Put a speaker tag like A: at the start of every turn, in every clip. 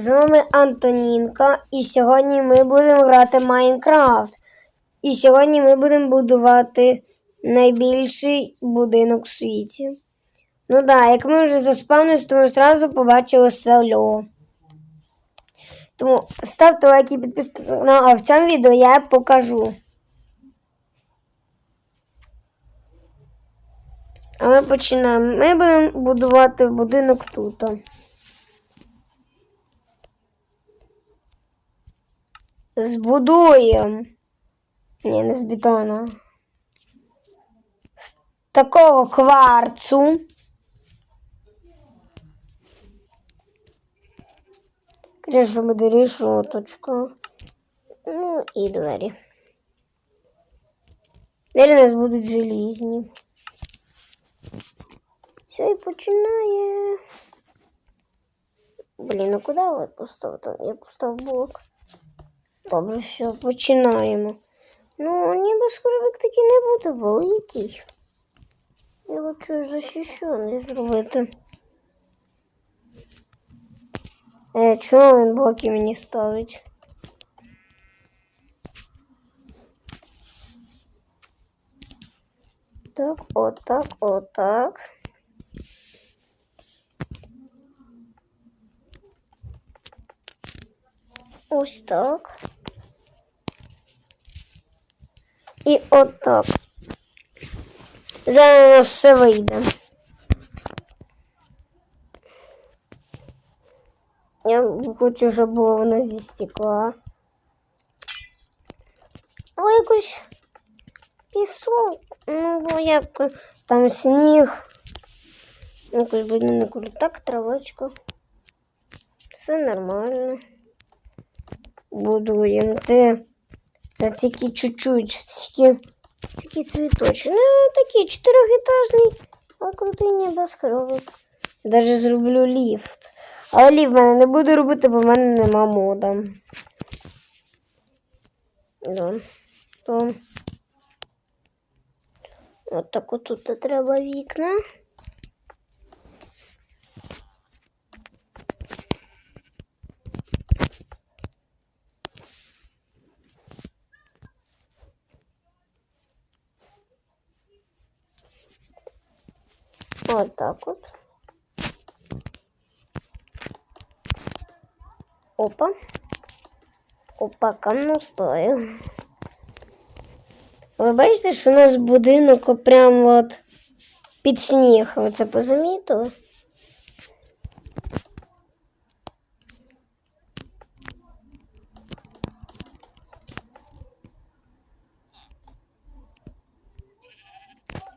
A: З вами Антонінка, і сьогодні ми будемо грати Майнкрафт. І сьогодні ми будемо будувати найбільший будинок в світі. Ну да, як ми вже заспавнились, то ми одразу побачили село. Тому ставте лайки і підписуйтесь. Ну, а в цьому відео я покажу. А ми починаємо. Ми будемо будувати будинок тут. Збудуємо. Ні, не з бетону. З такого кварцу. Кришу буде рішоточка. Ну і двері. Двері у нас будуть желізні. Все, і починає. Блін, ну куди ви поставив? Там я поставив блок. Добре, все, починаємо. Ну, ніби скоровик такий не буде великий. Я хочу захищений зробити. Е, чого він блоки мені ставить? Так, отак, отак. Ось так. І отак. Зараз нас все вийде. Я хочу, щоб було воно зі стекла. Але якось пісок. Ну, бо як там сніг. Якось будинок так, травочка. Все нормально. Будуємо. Це, це тільки чуть-чуть, тільки, тільки цвіточки. Ну, такий чотирьохетажний, а крутий небоскробик. Даже зроблю ліфт. Але ліфт в мене не буду робити, бо в мене нема мода. Да. То. От так отут треба вікна. Вот так вот. Опа. Опа, камну стою. Ви бачите, що у нас будинок прям от під сніг. Ви це позамітили?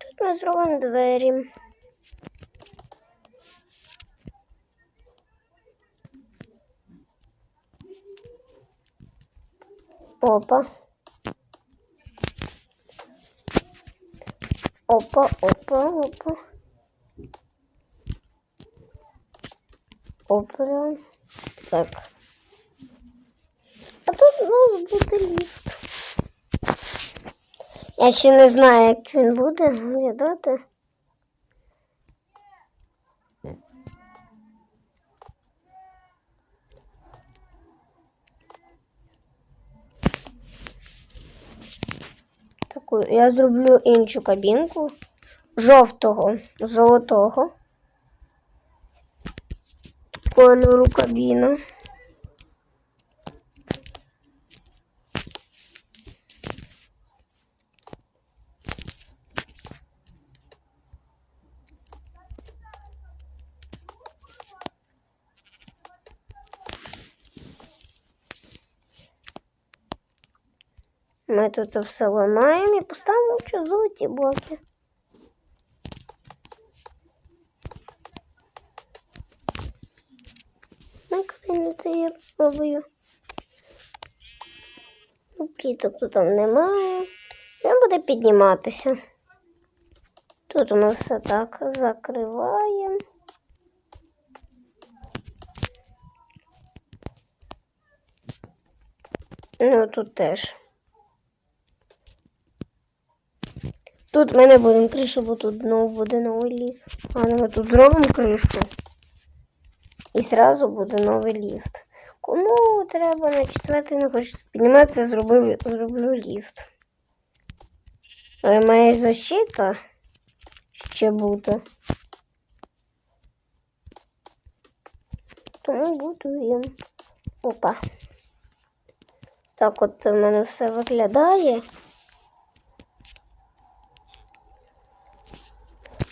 A: Тут ми зробимо двері. Опа. Опа, опа, опа. Опа. Так. А тут у нас буде ліфт. Я ще не знаю, як він буде виглядати. Таку, я зроблю іншу кабінку. Жовтого, золотого. Кольору кабіна. Ми тут це все ламаємо і поставимо золоті блоки. Ну, коли це я пробую. Ну, пліток тут там немає. Він буде підніматися. Тут ми все так закриваємо. Ну, тут теж. Тут ми не будемо кришу, бо тут знову буде новий ліфт. А ну, ми тут зробимо кришку. І зразу буде новий ліфт. Кому треба на четвертий не хоче підніматися, зробив, зроблю ліфт. Але має защита ще бути. Тому будуємо. Опа. Так от в мене все виглядає.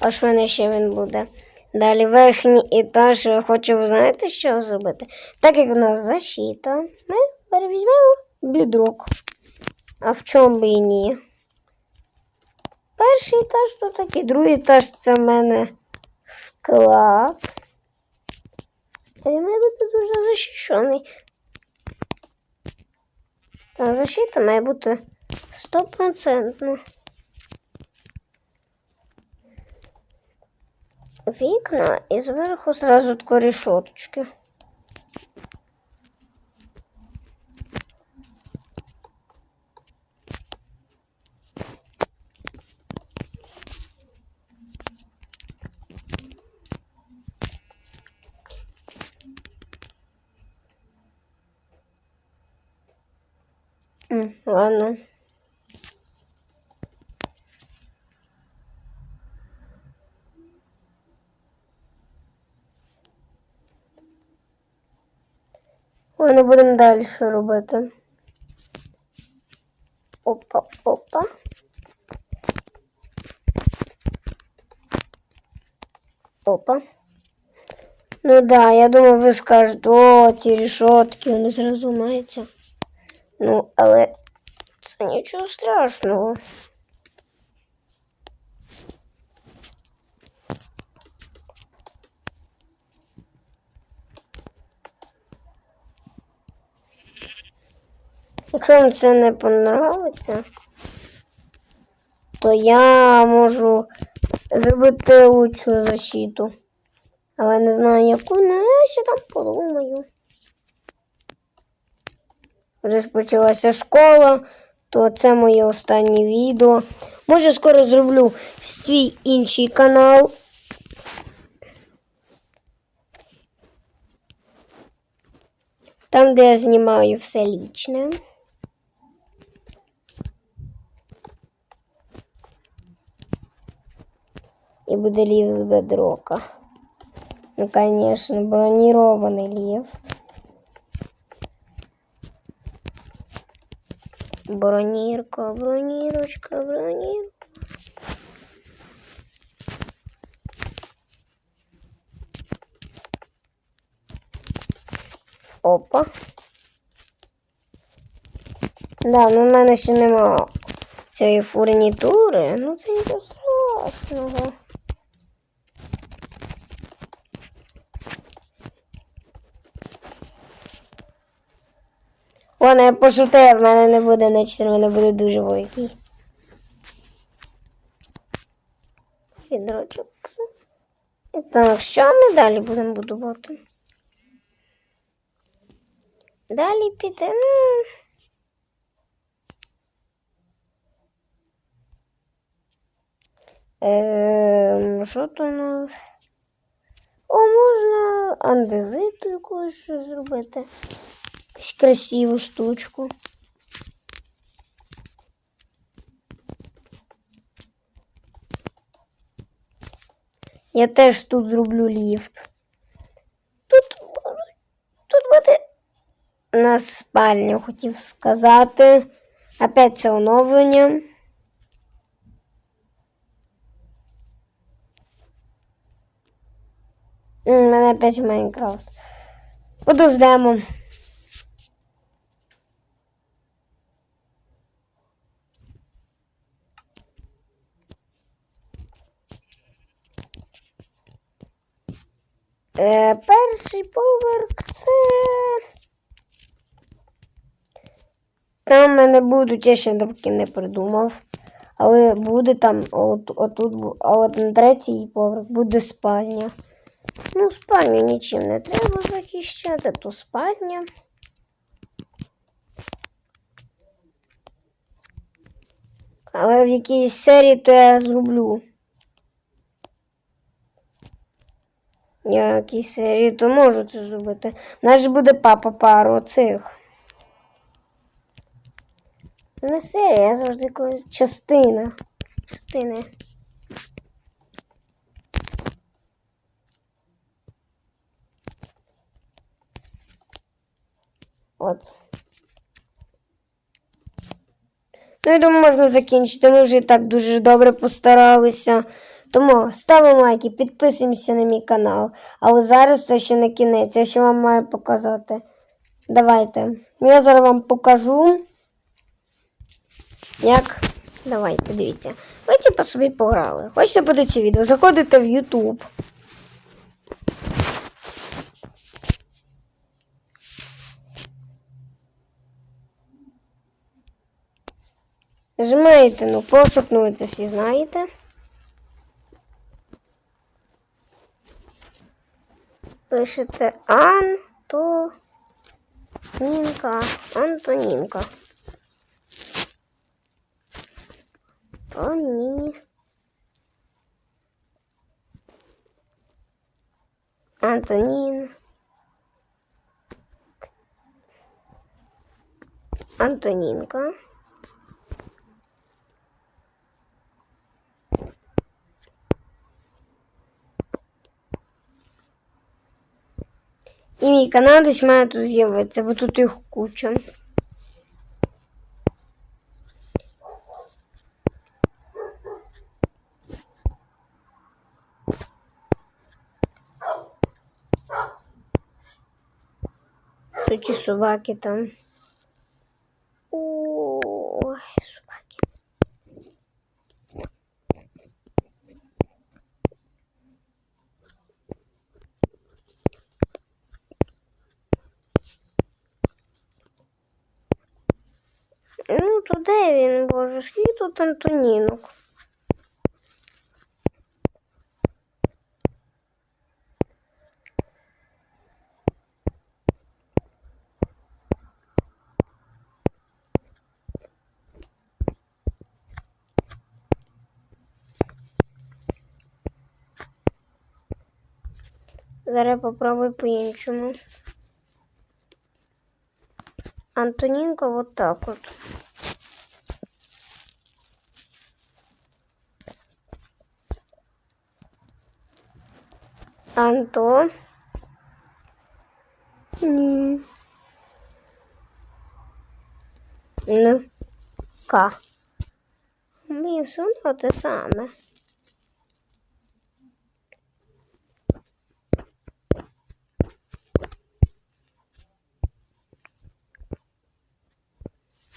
A: Аж мене ще він буде. Далі верхній етаж я хочу, ви знаєте, що зробити? Так як у нас защита, ми перевізьмемо бідрок. А в чому би і ні? Перший етаж то такий, другий етаж це в мене склад. Він має бути дуже захищений. Та защита має бути стопроцентна. Вікна і зверху зразу тако рішоточки. М, Ладно. Ладно, будемо далі робити. Опа, опа. Опа. Ну да, я думаю, ви скажете, о, ті рішотки, вони зразу маються. Ну, але це нічого страшного. Якщо вам це не понравиться, то я можу зробити лучшу защиту. Але не знаю яку, ну я ще там подумаю. Вже ж почалася школа, то це моє останнє відео. Може, скоро зроблю свій інший канал. Там, де я знімаю все лічне. І буде ліфт з бедрока. Ну, конечно, бронірований ліфт. Бронірка, бронірочка, бронірка. Опа. Да, ну в мене ще нема цієї фурнітури. Ну це нічого страшного. Ладно, я пошутив, в мене не буде нечтер, в мене буде дуже великий. Відрочок. Так, що ми далі будемо будувати? Далі підемо. Ем, що то у нас? О, можна андезиту якусь зробити. Якусь красиву штучку. Я теж тут зроблю ліфт. Тут, тут буде на спальню, хотів сказати. Опять це оновлення. У мене опять Майнкрафт. Подождемо. Е, перший поверх це. Там в мене будуть, я ще таки не придумав. Але буде там, от, отут, а от на третій поверх буде спальня. Ну, спальню нічим не треба захищати, то спальня. Але в якійсь серії то я зроблю. Якійсь серії, то можу зробити. У нас ж буде папа пару цих. Не серія, я завжди кажу частина. Частини. От. Ну, я думаю, можна закінчити. Ми вже і так дуже добре постаралися. Тому ставимо лайки, підписуємося на мій канал. Але зараз це ще не кінець, я ще вам маю показати. Давайте. Я зараз вам покажу. Як. Давайте, дивіться. Ви типу собі пограли. Хочете подивитися відео? Заходите в YouTube. Нажимаєте, ну, пошук, ну, це всі знаєте. Пишете Антонінка. Антонінка. Тоні. Антонін. Антонінка. І мій канал десь має тут з'явитися, бо тут їх куча. Тут собаки там. Ой, Ну, де він, боже, скільки тут Антонінок? Зараз попробуй по-іншому. Антонінка вот так от. Анто. Ні. Ну. Ка. Блін, все те саме.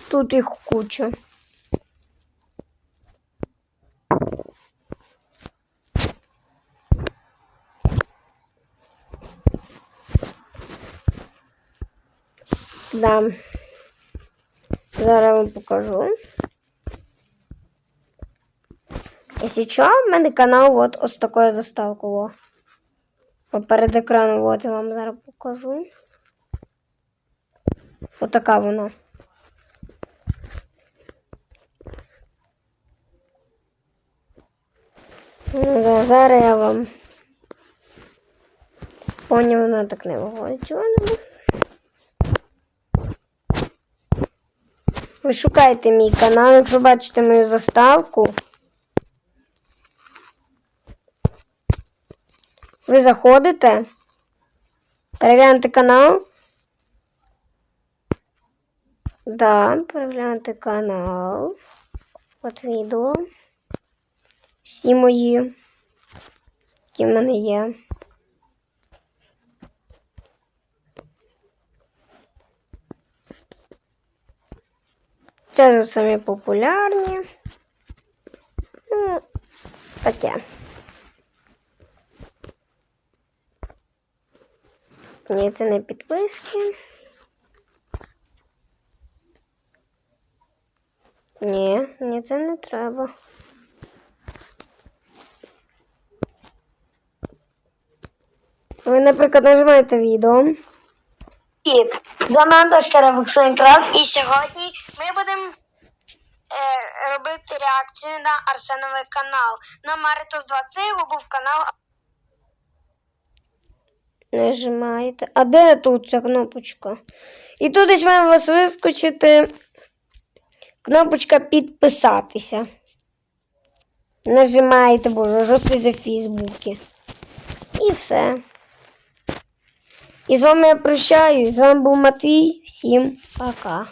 A: Тут їх куча. Да. Зараз вам покажу. Якщо що, в мене канал от ось такою заставкою. От перед екраном от я вам зараз покажу. Отака вона. Ну, да, зараз я вам. Поняв, воно так не виходить. Ви шукайте мій канал, якщо бачите мою заставку. Ви заходите, перегляньте канал. Да, перегляньте канал. От відео. Всі мої, які в мене є. Це самі популярні. Ну, таке. Ні, це не підписки. Ні, ні, це не треба. Ви, наприклад, нажимаєте відео. Привіт! З вами І сьогодні ми будемо е, робити реакцію на Арсеновий канал. На Маритос 2 це був канал. Нажимаєте. А де тут ця кнопочка? І тут десь має у вас вискочити кнопочка підписатися. Нажимаєте, боже, жорстко за Фейсбуки. І все. І з вами я прощаюсь. З вами був Матвій. Всім пока.